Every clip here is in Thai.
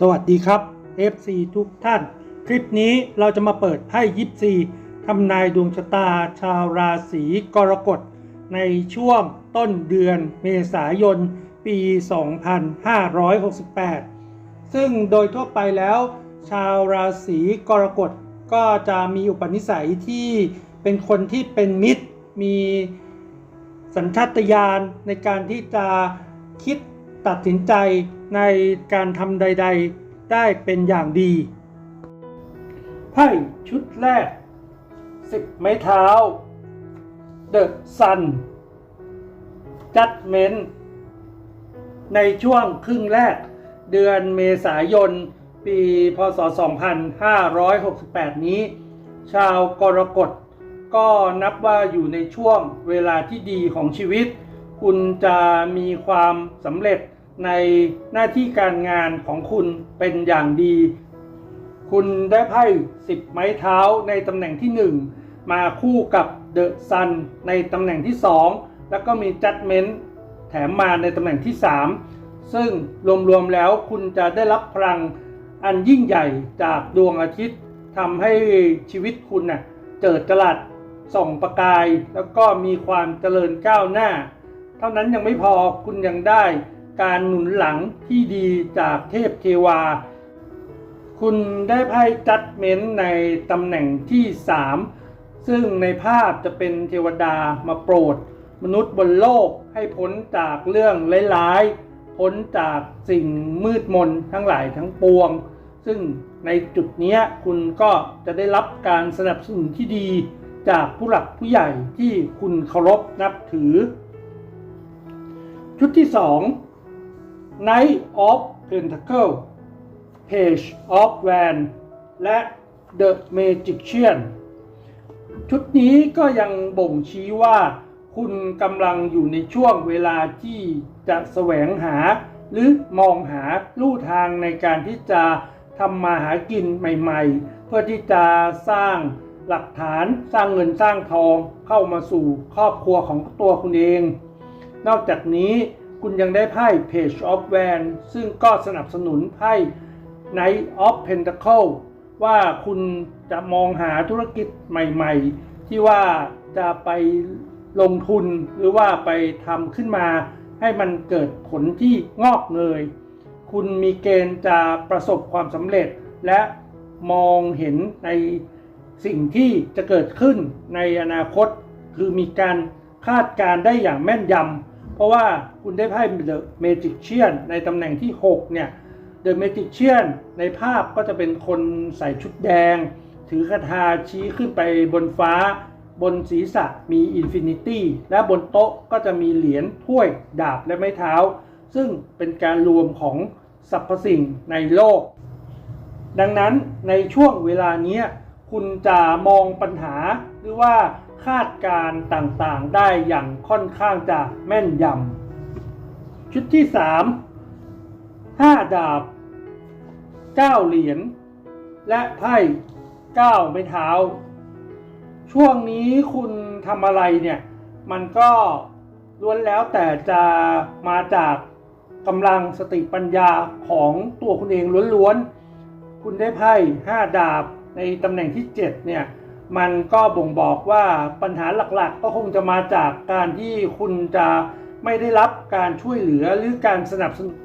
สวัสดีครับ FC ทุกท่าน คลิปนี้เราจะมาเปิดไพ่ยิปซีทำนายดวงชะตาชาวราศีกรกฎ ในช่วงต้นเดือนเมษายน ปี 2568 ซึ่งโดยทั่วไปแล้ว ชาวราศีกรกฎก็จะมีอุปนิสัยที่เป็นคนที่เป็นมิตร มีสัญชาตญาณในการที่จะคิดตัดสินใจ ในการทำใด ๆ ได้เป็นอย่างดี ไพ่ชุดแรก 10 ไม้เท้า The Sun Judgment ในช่วงครึ่งแรกเดือนเมษายน ปีพศ 2568 นี้ ชาวกรกฎก็นับว่าอยู่ในช่วงเวลาที่ดีของชีวิต คุณจะมีความสำเร็จ ในหน้าที่การงานของคุณเป็นอย่างดี คุณได้ไพ่10ไม้เท้าในตำแหน่งที่ 1 มาคู่กับเดอะซันในตำแหน่งที่ 2 แล้วก็มีจัดเมนต์แถมมาในตำแหน่งที่ 3 ซึ่งรวมๆแล้วคุณจะได้รับพลังอันยิ่งใหญ่จากดวงอาทิตย์ทำให้ชีวิตคุณน่ะเจิดจรัสส่องประกาย แล้วก็มีความเจริญก้าวหน้า เท่านั้นยังไม่พอคุณยังได้ การหนุนหลังที่ดีจากเทพเทวา คุณได้ไพ่จัดเมนในตำแหน่งที่ 3 ซึ่งในภาพจะเป็นเทวดามาโปรด มนุษย์บนโลกให้พ้นจากเรื่องร้ายๆ พ้นจากสิ่งมืดมนทั้งหลายทั้งปวง ซึ่งในจุดนี้คุณก็จะได้รับการสนับสนุนที่ดีจากผู้หลักผู้ใหญ่ที่คุณเคารพนับถือ ชุดที่ 2 Knight of Pentacle Page of Wands และ The Magician ชุดนี้ก็ยังบ่งชี้ว่าคุณกำลังอยู่ในช่วงเวลาที่จะแสวงหา หรือมองหาลู่ทางในการที่จะทำมาหากินใหม่ๆ เพื่อที่จะสร้างหลักฐานสร้างเงินสร้างทองเข้ามาสู่ครอบครัวของตัวคุณเอง นอกจากนี้ คุณยังได้ไพ่ Page of Wands ซึ่งก็สนับสนุนไพ่ Knight of Pentacle ว่าคุณจะมองหาธุรกิจใหม่ๆ ที่ว่าจะไปลงทุนหรือว่าไปทำขึ้นมา ให้มันเกิดผลที่งอกเงย คุณมีเกณฑ์จะประสบความสำเร็จ และมองเห็นในสิ่งที่จะเกิดขึ้นในอนาคต คือมีการคาดการณ์ได้อย่างแม่นยำ เพราะว่าคุณได้ไพ่ The Magician ในตำแหน่งที่ 6 เนี่ย The Magician ในภาพก็จะเป็นคนใส่ชุดแดง ถือคาถาชี้ขึ้นไปบนฟ้า บนศีรษะมี Infinity และบนโต๊ะก็จะมีเหรียญถ้วยดาบและไม้เท้า ซึ่งเป็นการรวมของสรรพสิ่งในโลก ดังนั้นในช่วงเวลานี้คุณจะมองปัญหาหรือว่า คาดการต่างๆได้อย่างค่อนข้างจะแม่นยำ ชุดที่ 3 5 ดาบ 9 เหรียญ และไพ่9ไม้เท้า ช่วงนี้คุณทำอะไรเนี่ย มันก็ล้วนแล้วแต่จะมาจากกำลังสติปัญญาของตัวคุณเองล้วนๆ คุณได้ไพ่5ดาบในตำแหน่งที่ 7 เนี่ย มันก็บ่งบอกว่าปัญหาหลักๆ ก็คงจะมาจากการที่คุณจะไม่ได้รับการช่วยเหลือหรือการสนับสนุน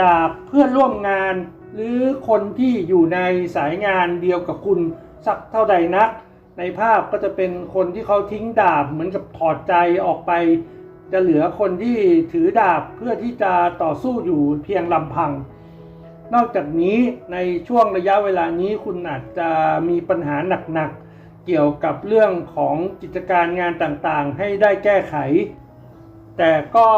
จากเพื่อนร่วมงาน หรือคนที่อยู่ในสายงานเดียวกับคุณสักเท่าใดนัก ในภาพก็จะเป็นคนที่เขาทิ้งดาบเหมือนกับถอดใจออกไป จะเหลือคนที่ถือดาบเพื่อที่จะต่อสู้อยู่เพียงลำพัง นอกจากนี้ในช่วงระยะเวลานี้คุณอาจจะมีปัญหาหนักๆ เกี่ยวกับเรื่องของกิจการงานต่างๆ ให้ได้แก้ไข แต่ก็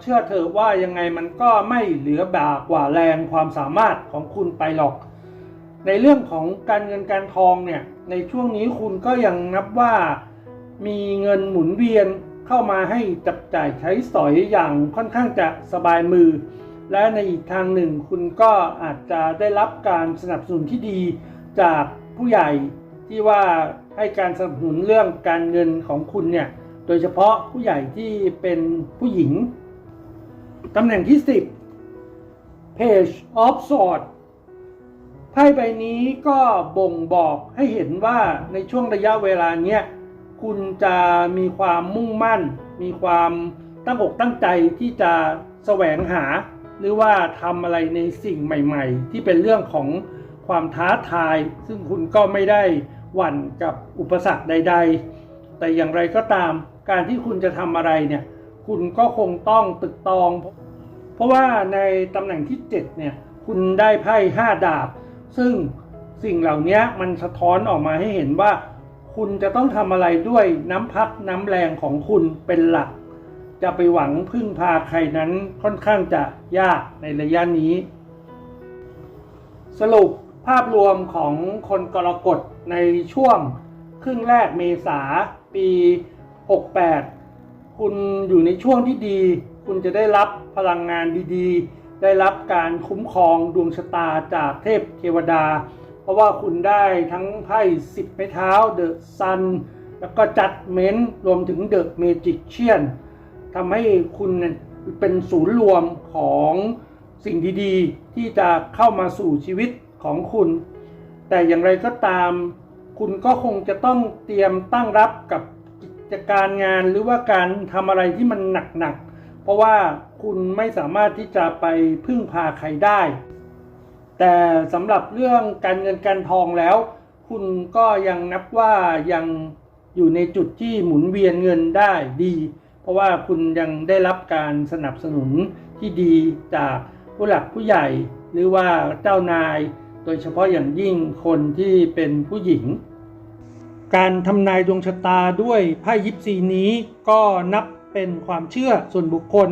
เชื่อเถอะว่ายังไงมันก็ไม่เหลือบากกว่าแรงความสามารถของคุณไปหรอก ในเรื่องของการเงินการทองเนี่ยในช่วงนี้คุณก็ยังนับว่ามีเงินหมุนเวียนเข้ามาให้จับจ่ายใช้สอยอย่างค่อนข้างจะสบายมือ และในอีกทางหนึ่งคุณก็อาจจะได้รับการสนับสนุนที่ดีจากผู้ใหญ่ที่ว่า ให้การสนับสนุนเรื่องการเงินของคุณเนี่ย โดยเฉพาะผู้ใหญ่ที่เป็นผู้หญิง ตำแหน่งที่ 10 Page of Swords ไพ่ใบนี้ก็บ่งบอกให้เห็นว่าในช่วงระยะเวลาเนี้ยคุณจะมีความมุ่งมั่น มีความตั้งอกตั้งใจที่จะแสวงหา หรือว่าทำอะไรในสิ่งใหม่ ๆ ที่เป็นเรื่องของความท้าทาย ซึ่งคุณก็ไม่ได้ หวั่นกับอุปสรรคใด ๆ แต่อย่างไรก็ตาม การที่คุณจะทำอะไรเนี่ย คุณก็คงต้องตึกตอง เพราะว่าในตำแหน่งที่ 7 เนี่ย คุณได้ไพ่5ดาบ ซึ่งสิ่งเหล่านี้มันสะท้อนออกมาให้เห็นว่า คุณจะต้องทำอะไรด้วยน้ำพักน้ำแรงของคุณเป็นหลัก จะไปหวังพึ่งพาใครนั้นค่อนข้างจะยากในระยะนี้ สรุป ภาพรวมของคนกรกฎในช่วงครึ่งแรกเมษาปี 68 คุณอยู่ในช่วงที่ดี คุณจะได้รับพลังงานดีๆ ได้รับการคุ้มครองดวงชะตาจากเทพเทวดา เพราะว่าคุณได้ทั้งไพ่สิบไม้เท้าเดอะซันแล้วก็จัดเมนต์รวมถึงเดอะเมจิกเชียนทำให้คุณเป็นศูนย์รวมของสิ่งดีๆ ที่จะเข้ามาสู่ชีวิต ของคุณ แต่อย่างไรก็ตาม คุณก็คงจะต้องเตรียมตั้งรับกับกิจการงานหรือว่าการทำอะไรที่มันหนักๆ เพราะว่าคุณไม่สามารถที่จะไปพึ่งพาใครได้ แต่สำหรับเรื่องการเงินการทองแล้ว คุณก็ยังนับว่ายังอยู่ในจุดที่หมุนเวียนเงินได้ดี เพราะว่าคุณยังได้รับการสนับสนุนที่ดีจากผู้หลักผู้ใหญ่ หรือว่าเจ้านาย โดยเฉพาะอย่างยิ่งคนที่เป็นผู้หญิง การทำนายดวงชะตาด้วยไพ่ยิปซีนี้ก็นับเป็นความเชื่อส่วนบุคคล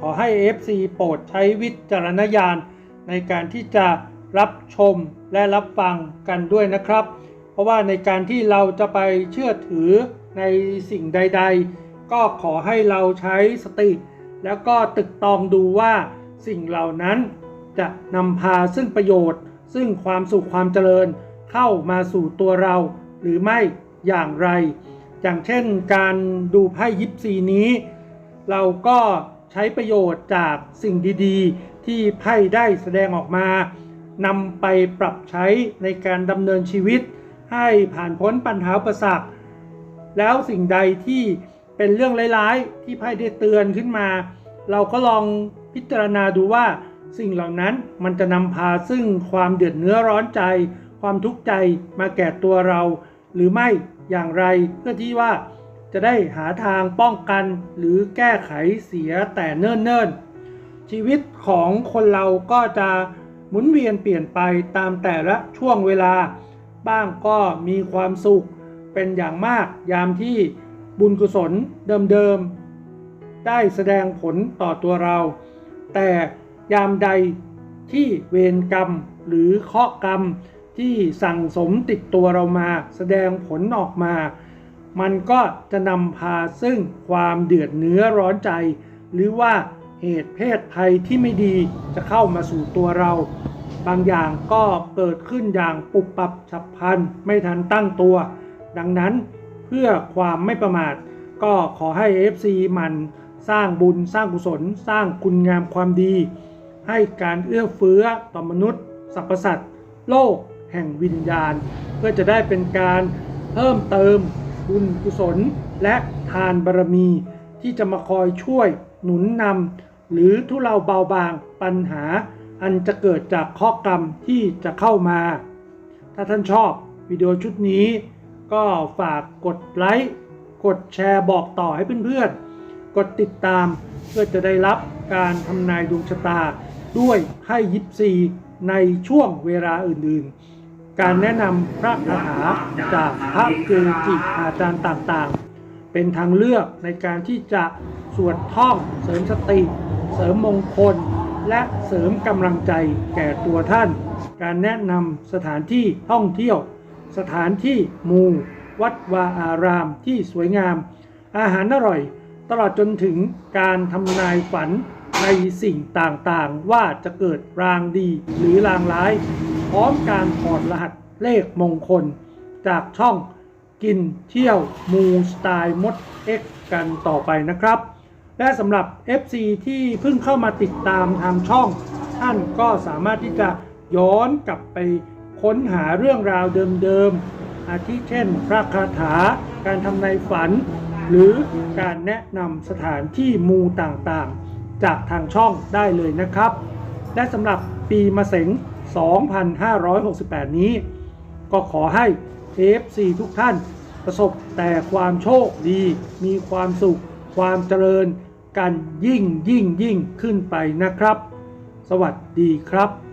ขอให้ FC โปรดใช้วิจารณญาณในการที่จะรับชมและรับฟังกันด้วยนะครับ เพราะว่าในการที่เราจะไปเชื่อถือในสิ่งใด ๆ ก็ขอให้เราใช้สติ แล้วก็ตึกตองดูว่าสิ่งเหล่านั้นจะนำพาซึ่งประโยชน์ ซึ่งความสุขความเจริญเข้ามาสู่ตัวเรา หรือไม่อย่างไร อย่างเช่นการดูไพ่ยิปซีนี้ เราก็ใช้ประโยชน์จากสิ่งดีๆ ที่ไพ่ได้แสดงออกมานำไปปรับใช้ในการดำเนินชีวิต ให้ผ่านพ้นปัญหาประสักแล้วสิ่งใดที่เป็นเรื่องร้ายๆ ที่ไพ่ได้เตือนขึ้นมา เราก็ลองพิจารณาดูว่า สิ่งเหล่านั้นมันจะนำพาซึ่งความเดือดเนื้อร้อนใจ ความทุกข์ใจมาแก่ตัวเรา หรือไม่อย่างไรเพื่อที่ว่าจะได้หาทางป้องกันหรือแก้ไขเสียแต่เนิ่นๆ ชีวิตของคนเราก็จะหมุนเวียนเปลี่ยนไปตามแต่ละช่วงเวลา บ้างก็มีความสุขเป็นอย่างมากยามที่บุญกุศลเดิมๆ ได้แสดงผลต่อตัวเรา แต่ ยามใดที่เวรกรรมหรือเคราะห์กรรมที่สั่งสมติดตัวเรามา แสดงผลออกมา มันก็จะนำพาซึ่งความเดือดเนื้อร้อนใจ หรือว่าเหตุเพศภัยที่ไม่ดีจะเข้ามาสู่ตัวเรา บางอย่างก็เกิดขึ้นอย่างปุบปับฉับพลันไม่ทันตั้งตัว ดังนั้นเพื่อความไม่ประมาท ก็ขอให้ FC มันสร้างบุญสร้างกุศล สร้างคุณงามความดี ให้การเอื้อเฟื้อต่อมนุษย์สรรพสัตว์โลกแห่งวิญญาณ เพื่อจะได้เป็นการเพิ่มเติมบุญกุศล และทานบารมี ที่จะมาคอยช่วยหนุนนำหรือทุเลาเบาบางปัญหา อันจะเกิดจากข้อกรรมที่จะเข้ามา ถ้าท่านชอบวิดีโอชุดนี้ ก็ฝากกดไลค์กดแชร์บอกต่อให้เพื่อนๆ กดติดตามเพื่อจะได้รับการทำนายดวงชะตา ด้วยไพ่ยิปซีในช่วงเวลาอื่นๆ การแนะนำพระคาถาจากพระเกจิอาจารย์ต่างๆ เป็นทางเลือกในการที่จะสวดท่องเสริมสติ เสริมมงคล และเสริมกำลังใจแก่ตัวท่าน การแนะนำสถานที่ท่องเที่ยว สถานที่มูวัดวาอารามที่สวยงาม อาหารอร่อย ตลอดจนถึงการทำนายฝัน ในสิ่งต่างๆ ว่าจะเกิดรางดีหรือรางร้าย พร้อมการถอดรหัสเลขมงคล จากช่องกินเที่ยวมูสไตล์มด X กันต่อไปนะครับ และสำหรับ FC ที่เพิ่งเข้ามาติดตามทางช่อง ท่านก็สามารถที่จะย้อนกลับไปค้นหาเรื่องราวเดิมๆ อาทิเช่น พระคาถา การทำในฝัน หรือการแนะนำสถานที่มูต่างๆ จากทางช่องได้เลยนะครับ และสำหรับปีมะเส็ง 2568 นี้ ก็ขอให้ FC ทุกท่านประสบแต่ความโชคดี มีความสุข ความเจริญกันยิ่งยิ่งยิ่งขึ้นไปนะครับ สวัสดีครับ